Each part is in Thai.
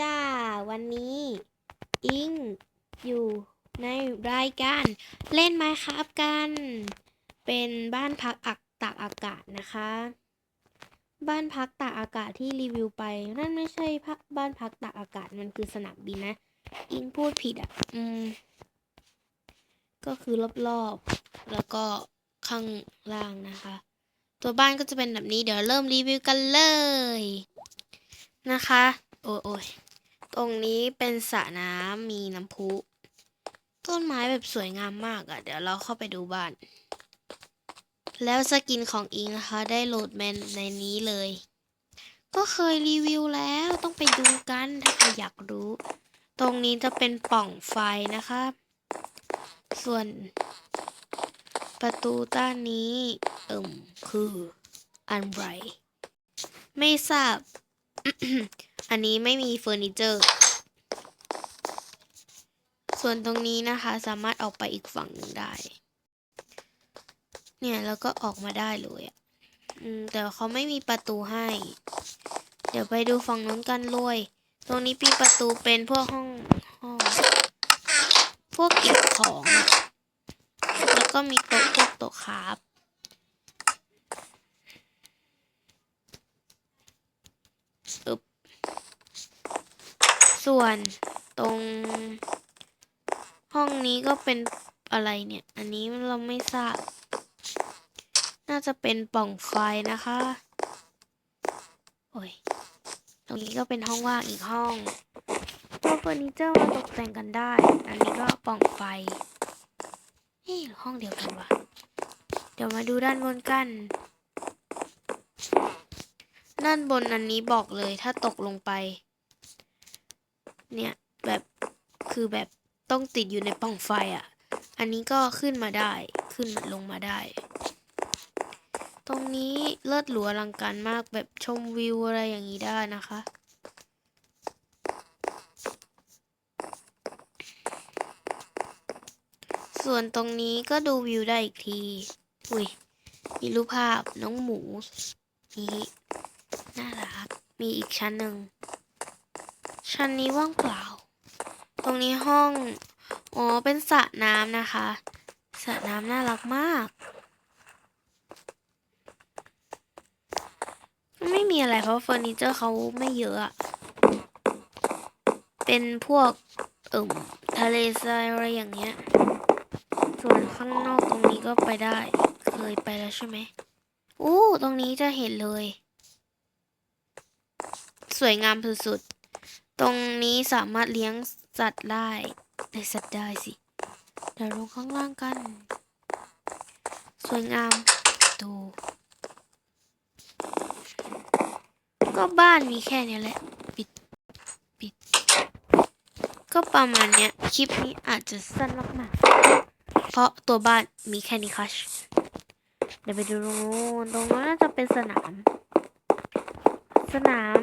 จ้า วันนี้อิงอยู่ในรายการเล่นไม้ครับกัน เป็นบ้านพักอักตากอากาศนะคะ บ้านพักตากอากาศที่รีวิวไป นั่นไม่ใช่พักบ้านพักตากอากาศมันคือสนามบินนะ อิงพูดผิดอะ อืม ก็คือรอบๆ แล้วก็ข้างล่างนะคะ ตัวบ้านก็จะเป็นแบบนี้เดี๋ยวเริ่มรีวิวกันเลยนะคะ โอ้ย ตรงนี้เป็นสระน้ำมีน้ำพุ ต้นไม้แบบสวยงามมากอะ่ะ เดี๋ยวเราเข้าไปดูบ้าน แล้วสกินของอิงนะคะ ได้โหลดแมนในนี้เลย ก็เคยรีวิวแล้วต้องไปดูกันถ้าใครอยากรู้ ตรงนี้จะเป็นปล่องไฟนะคะ ส่วน ประตูด้านนี้ เอิ่มคืออันไรไม่ทราบ อันนี้ไม่มีเฟอร์นิเจอร์ ส่วนตรงนี้นะคะสามารถออกไปอีกฝั่งหนึ่งได้ เนี่ยแล้วก็ออกมาได้เลยอะอืมแต่เขาไม่มีประตูให้ เดี๋ยวไปดูฝั่งนู้นกันเลยตรงนี้มีประตูเป็นพวกห้องห้อง พวกเก็บของ แล้วก็มีโต๊ะพวกโต๊ะครับ ส่วนตรง ห้องนี้ก็เป็นอะไรเนี่ย อันนี้เราไม่ทราบ น่าจะเป็นปล่องไฟนะคะ โอ้ย ตรงนี้ก็เป็นห้องว่างอีกห้องตัวเฟอร์นิเจอร์มาตกแต่งกันได้ อันนี้ก็ปล่องไฟเฮ้ยห้องเดียวกันวะเดี๋ยวมาดูด้านบนกัน ด้านบนอันนี้บอกเลยถ้าตกลงไป เนี่ยแบบคือแบบต้องติดอยู่ในป่องไฟอะ่ะ อันนี้ก็ขึ้นมาได้ขึ้นมาลงมาได้ ตรงนี้เลิศหรูอลังการมากแบบชมวิวอะไรอย่างนี้ได้นะคะ ส่วนตรงนี้ก็ดูวิวได้อีกที อุ้ยมีรูปภาพน้องหมู นี่น่ารัก มีอีกชั้นหนึ่ง ชั้นนี้ว่างเปล่า ตรงนี้ห้อง อ๋อ เป็นสระน้ำนะคะ สระน้ำน่ารักมาก ไม่มีอะไรเพราะเฟอร์นิเจอร์เขาไม่เยอะเป็นพวกเอ่มทะเลทรายอะไรอย่างเงี้ย ส่วนข้างนอกตรงนี้ก็ไปได้ เคยไปแล้วใช่ไหมอู้ตรงนี้จะเห็นเลย สวยงามสุดๆ ตรงนี้สามารถเลี้ยงสัตว์ได้เลี้ยงสัตว์ได้สิเดี๋ยวลงข้างล่างกัน สวยงามดูก็บ้านมีแค่นี้แหละ ปิด ปิด ก็ประมาณเนี้ย คลิปนี้อาจจะสั้นมากๆ เพราะตัวบ้านมีแค่นี้ค่ะเดี๋ยวไปดูตรงนู้นตรงนู้นน่าจะเป็นสนาม สนาม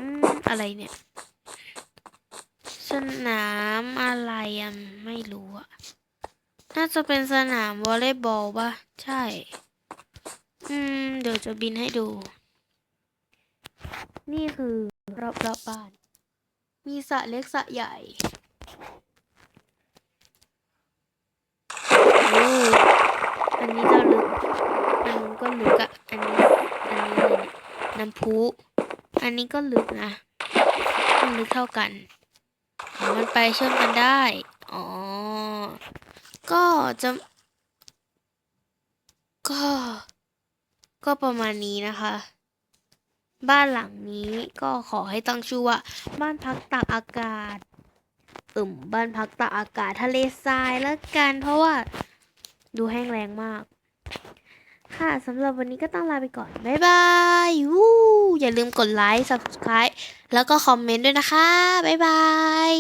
อะไรเนี่ย สนามอะไรอะไม่รู้อะ น่าจะเป็นสนามวอลเลย์บอลป่ะ ใช่ อืม เดี๋ยวจะบินให้ดู นี่คือรอบรอบบ้าน มีสระเล็กสระใหญ่อ้อันนี้จะลึก อันนู้นก็ลึกอะอันนี้ อันนี้เลยน้ำพุ อันนี้ก็ลึกนะ มันลึกเท่ากัน มันไปเชื่อมกันได้ อ๋อ ก็จะ ก็ ก็ประมาณนี้นะคะ บ้านหลังนี้ก็ขอให้ตั้งชื่อว่า บ้านพักตากอากาศอึมบ้านพักตากอากาศทะเลทรายแล้วกัน เพราะว่าดูแห้งแรงมาก ค่ะสำหรับวันนี้ก็ต้องลาไปก่อน บ๊ายบายวู้อย่าลืมกดไลค์ subscribe แล้วก็คอมเมนต์ด้วยนะคะ บ๊ายบาย